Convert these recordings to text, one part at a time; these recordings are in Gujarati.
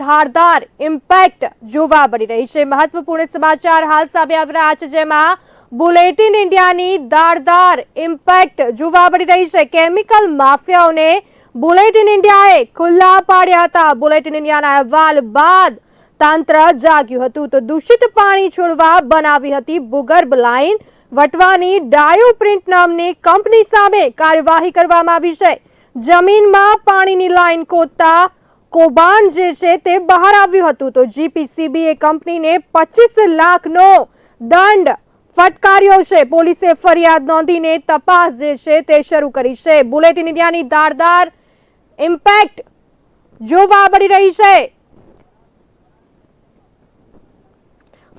ધારદાર ઇમ્પેક્ટ જોવા મળી રહી છે. મહત્વપૂર્ણ સમાચાર હાલ સામે આવી રહ્યા છે, જેમાં બુલેટિન ઇન્ડિયાની ધારદાર ઇમ્પેક્ટ જોવા મળી રહી છે. કેમિકલ માફિયાઓને બુલેટિન ઇન્ડિયાએ ખુલ્લા પાડ્યા હતા. બુલેટિન ઇન્ડિયાના અહેવાલ બાદ તંત્ર જાગ્યું હતું. તો દૂષિત પાણી છોડવા બનાવી હતી ભૂગર્ભ લાઇન. વટવાની ડાયો પ્રિન્ટ નામની કંપની સામે કાર્યવાહી કરવામાં આવી છે. જમીનમાં પાણીની લાઇન ખોદતા કૌભાંડ જે છે તે બહાર આવ્યું હતું. તો જીપીસીબી એ કંપનીને પચીસ લાખનો દંડ ફટકાર્યો છે. પોલીસે ફરિયાદ નોંધીને તપાસ જે છે તે શરૂ કરી છે. બુલેટિન ઇન્ડિયાની ધારદાર ઇમ્પેક્ટ જોવા મળી રહી છે.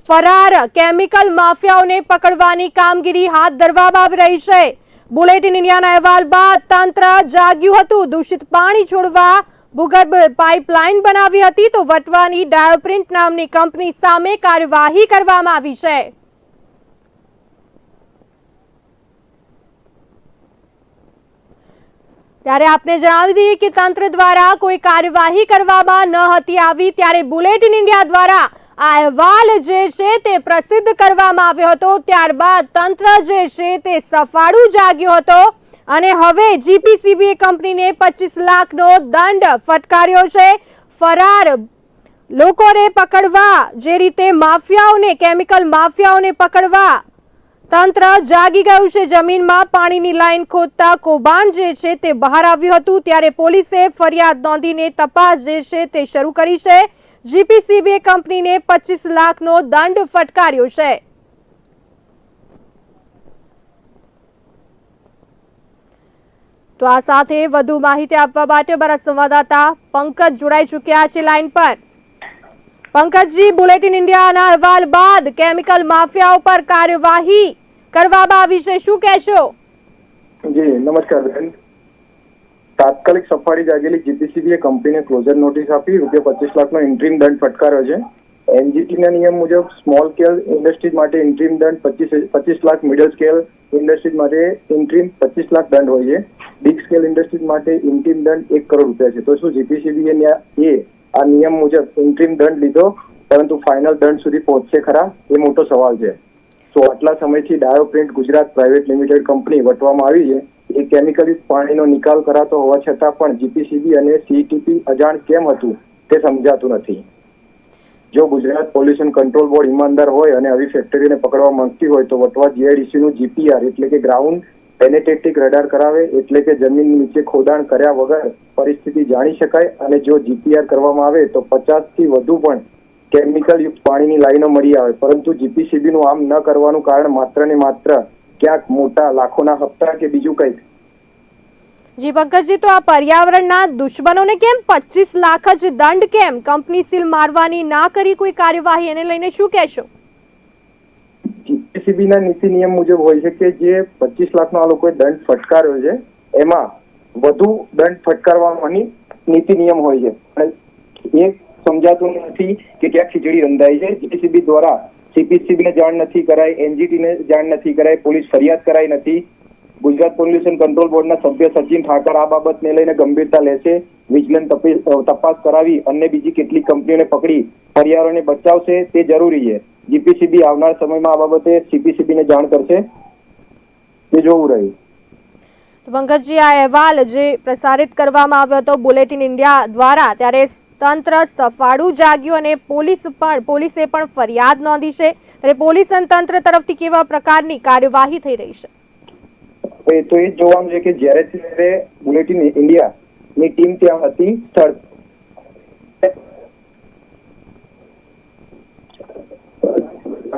ફરાર કેમિકલ માફિયાઓને પકડવાની કામગીરી હાથ ધરવામાં આવી રહી છે. બુલેટિન ઇન્ડિયાના અહેવાલ બાદ તંત્ર જાગ્યું હતું. દૂષિત પાણી છોડવા ભૂગર્ભ પાઇપલાઇન બનાવી હતી તો વટવાની ડાયોપ્રિન્ટ નામની કંપની સામે કાર્યવાહી કરવામાં આવી છે. ત્યારે આપને જણાવી દઈએ કે તંત્ર દ્વારા કોઈ કાર્યવાહી કરવામાં ન હતી આવી, ત્યારે બુલેટિન ઇન્ડિયા દ્વારા આ અહેવાલ જે છે તે પ્રસિદ્ધ કરવામાં આવ્યો હતો. ત્યારબાદ તંત્ર જે છે તે સફાળું જાગ્યો હતો. અને હવે જીપીસીબી કંપનીને પચીસ લાખનો દંડ ફટકાર્યો છે. ફરાર લોકોને પકડવા, જે રીતે માફિયાઓને, કેમિકલ માફિયાઓને પકડવા, તંત્ર જાગી ગયું છે. જમીનમાં પાણીની લાઈન ખોદતા કૌભાંડ જે છે તે બહાર આવ્યું હતું. ત્યારે પોલીસે ફરિયાદ નોંધીને તપાસ જે છે તે શરૂ કરી છે. જીપીસીબી કંપનીને પચીસ લાખનો દંડ ફટકાર્યો છે. તો આ સાથે વધુ માહિતી આપવા માટે અમારા સંવાદદાતા પંકજ જોડાઈ ચૂક્યા છે લાઈન પર. પંકજજી, બુલેટિન ઇન્ડિયાના અહેવાલ બાદ કેમિકલ માફિયા ઉપર કાર્યવાહી કરવામાં આવી છે. શું કહેશો? જી, નમસ્કાર બેન. તાત્કાલિક સફાળી જાગેલી જીપીસીબી એ કંપનીને ક્લોઝર નોટિસ આપી, રૂપિયા પચીસ લાખનો ઇન્ટ્રીમ દંડ ફટકાર્યો છે. એનજીટીના નિયમ મુજબ સ્મોલ સ્કેલ ઇન્ડસ્ટ્રીઝ માટે ઇન્ટ્રીમ દંડ પચીસ પચીસ લાખ મિડલ સ્કેલ ઇન્ડસ્ટ્રીઝ માટે ઇન્ટ્રીમ પચીસ લાખ દંડ હોય છે. બિગ સ્કેલ ઇન્ડસ્ટ્રીઝ માટે ઇન્ટ્રીમ દંડ એક કરોડ રૂપિયા છે. તો શું જીપીસીબી એ આ નિયમ મુજબ ઇન્ટ્રીમ દંડ લીધો, પરંતુ ફાઇનલ દંડ સુધી પહોંચશે ખરા? એ મોટો સવાલ છે. તો આટલા સમયથી dyo print Gujarat private limited company વટવામાં આવી છે. એ કેમિકલ પાણીનો નિકાલ કરાતો હોવા છતાં પણ જીપીસીબી અને સીટીપી અજાણ કેમ હતું તે સમજાતું નથી. જો ગુજરાત પોલ્યુશન કંટ્રોલ બોર્ડ ઈમાનદાર હોય અને આવી ફેક્ટરીને પકડવા માંગતી હોય તો વટવા જીઆઈડીસી નું જીપીઆર એટલે કે ગ્રાઉન્ડ પેનેટેટિક રડાર કરાવે એટલે કે જમીન નીચે ખોદાણ કર્યા વગર પરિસ્થિતિ જાણી શકાય અને જો જીપીઆર કરવામાં આવે તો પચાસથી વધુ પણ કેમિકલ યુક્ત પાણીની લાઈનો મળી આવે. પરંતુ જીપીસીબી નું આમ ન કરવાનું કારણ માત્ર ને માત્ર ક્યાંક મોટા લાખોના હપ્તા કે બીજું કંઈક. જી પંકજજી, તો આ પર્યાવરણના દુશ્મનોને કેમ પચીસ લાખ જ દંડ કેમ? કંપની સીલ મારવાની ના કરી કોઈ કાર્યવાહી? એને લઈને શું કહેશો? જીપીસીબી ના નીતિ નિયમ મુજબ હોય છે કે જે પચીસ લાખનો આ લોકોએ દંડ ફટકાર્યો છે, એમાં વધુ દંડ ફટકારવાની નીતિ નિયમ હોય છે. એ સમજાતું નથી કે ક્યાં ખીચડી રંધાઈ છે. જીપીસીબી દ્વારા સીપીસીબી ને જાણ નથી કરાઈ એનજીટી ને જાણ નથી કરાઈ, પોલીસ ફરિયાદ કરાઈ નથી. ગુજરાત પોલ્યુશન કંટ્રોલ બોર્ડના સભ્ય સચિન ઠાકર આ બાબતને લઈને ગંભીરતા લેશે. વિજિલન્સ તપાસ કરાવી અન્ય બીજી કેટલીક કંપનીઓને પકડી. પર્યાવરણને બચાવશે તે જરૂરી છે. જીપીસીબી આવનાર સમયમાં આ બાબતે સીપીસીબીને જાણ કરશે. તે જોવું રહ્યું. પંકજજી આ અહેવાલ જે પ્રસારિત કરવામાં આવ્યો હતો બુલેટિન ઇન્ડિયા દ્વારા ત્યારે તંત્ર સફાળું જાગ્યું અને પોલીસ પણ પોલીસે પણ ફરિયાદ નોંધી છે. ત્યારે પોલીસ અને તંત્ર તરફથી કેવા પ્રકારની કાર્યવાહી થઈ રહી છે? તો એ જોવાનું છે કે જ્યારે ત્યારે બુલેટિન ઇન્ડિયા ની ટીમ ત્યાં હતી સ્થળ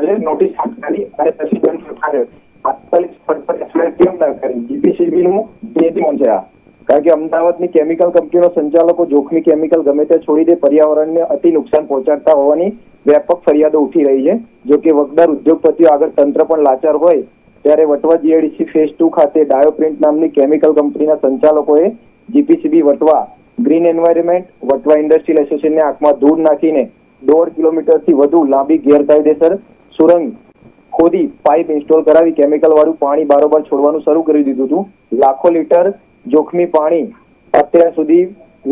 અને નોટિસ આપનારી અને પ્રેસિડેન્ટ દંડ તાત્કાલિક સ્થળ પર એફઆઈઆર કેમ ના કરી? જીપીસીબી નું નિયતિમન છે આ કારણ કે અમદાવાદની કેમિકલ કંપનીનો સંચાલકો જોખમી કેમિકલ ગમે તે છોડી દે, પર્યાવરણને અતિ નુકસાન પહોંચાડતા હોવાની વ્યાપક ફરિયાદો ઉઠી રહી છે. જો કે વગદાર ઉદ્યોગપતિઓ આગળ તંત્ર પણ લાચાર હોય, ત્યારે વટવા જીએડીસી ફેઝ ટુ ખાતે ડાયોપ્રિન્ટ નામની કેમિકલ કંપનીના સંચાલકોએ GPCB Vatva green environment Vatva industrial એસોસિએશનને આંખમાં ધૂળ નાખીને દોઢ કિલોમીટરથી વધુ લાંબી ગેરકાયદેસર સુરંગ ખોદી પાઇપ ઇન્સ્ટોલ કરાવી કેમિકલ વાળું પાણી બારોબાર છોડવાનું શરૂ કરી દીધું હતું. લાખો લીટર જોખમી પાણી અત્યાર સુધી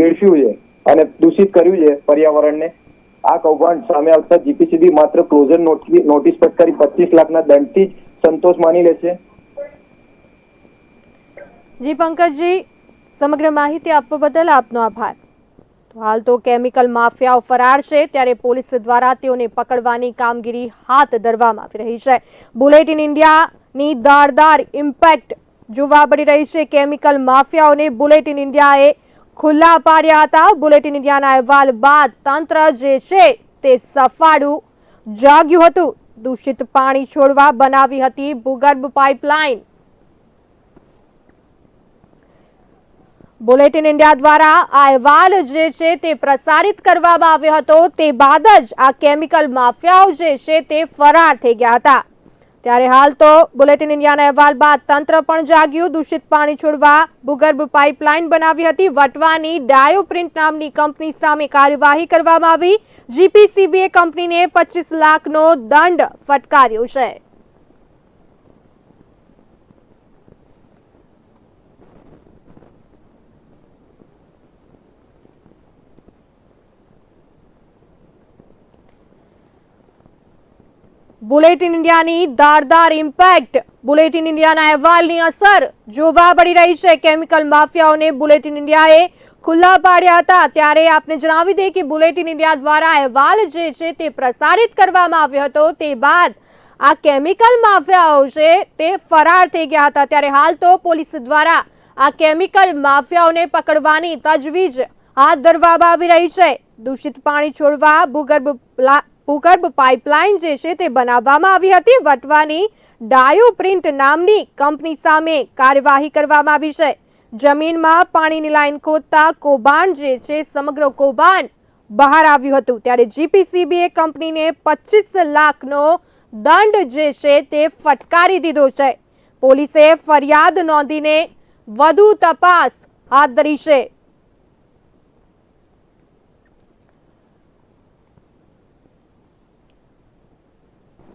વેડફ્યું છે અને દૂષિત કર્યું છે પર્યાવરણને. આ કૌભાંડ સામે આવતા જીપીસીબી માત્ર ક્લોઝર નોટિસ ફટકારી પચીસ લાખના દંડથી જ સંતોષ માની લેશે જી પંકજજી, સમગ્ર માહિતી આપવા બદલ આપનો આભાર. હાલ તો કેમિકલ માફિયાઓ ફરાર છે, ત્યારે પોલીસ દ્વારા તેઓને પકડવાની કામગીરી હાથ ધરવામાં આવી રહી છે. બુલેટિન ઇન્ડિયાની દારદાર ઇમ્પેક્ટ જોવા મળી રહી છે. કેમિકલ માફિયાઓને બુલેટિન ઇન્ડિયાએ ખુલ્લા પાડ્યા હતા. બુલેટિન ઇન્ડિયાના અહેવાલ બાદ તંત્ર જે છે તે સફાળું જાગ્યું હતું. દૂષિત પાણી છોડવા બનાવી હતી ભૂગર્ભ પાઇપલાઇન. બુલેટિન ઇન્ડિયા દ્વારા આ અહેવાલ જે છે તે પ્રસારિત કરવામાં આવ્યો હતો, તે બાદ જ આ કેમિકલ માફિયાઓ જે છે તે ફરાર થઈ ગયા હતા. ત્યારે હાલ તો બુલેટિન ઇન્ડિયાના અહેવાલ બાદ તંત્ર પણ જાગ્યું. દૂષિત પાણી છોડવા ભૂગર્ભ પાઇપલાઇન બનાવી હતી. વટવાની ડાયોપ્રિન્ટ નામની કંપની સામે કાર્યવાહી કરવામાં આવી. જીપીસીબીએ કંપનીને પચીસ લાખનો દંડ ફટકાર્યો છે. બુલેટિન ઇન્ડિયાની ધારદાર ઇમ્પેક્ટ. બુલેટિન ઇન્ડિયાના અહેવાલની અસર જોવા મળી રહી છે. કેમિકલ માફિયાઓને બુલેટિન ઇન્ડિયાએ ખુલ્લા પાડ્યા હતા. ત્યારે આપને જણાવી દઈએ કે બુલેટિન ઇન્ડિયા દ્વારા અહેવાલ જે છે તે પ્રસારિત કરવામાં આવ્યો હતો. તે બાદ આ કેમિકલ માફિયાઓ છે તે ફરાર થઈ ગયા હતા. ત્યારે હાલ તો પોલીસ દ્વારા આ કેમિકલ માફિયાઓને પકડવાની તજવીજ હાથ ધરવામાં આવી રહી છે. દૂષિત પાણી છોડવા, ભૂગર્ભ ભૂગર્ભ પાઇપલાઇન જે છે તે બનાવવામાં આવી હતી. વટવાની ડાયો પ્રિન્ટ નામની કંપની સામે કાર્યવાહી કરવામાં આવી છે. જમીનમાં પાણીની લાઈન ખોદતા કૌભાંડ જે છે સમગ્ર કૌભાંડ બહાર આવ્યું હતું. ત્યારે જીપીસીબીએ કંપનીને પચીસ લાખનો દંડ જે છે તે ફટકારી દીધો છે. પોલીસે ફરિયાદ નોંધીને વધુ તપાસ હાથ ધરી છે.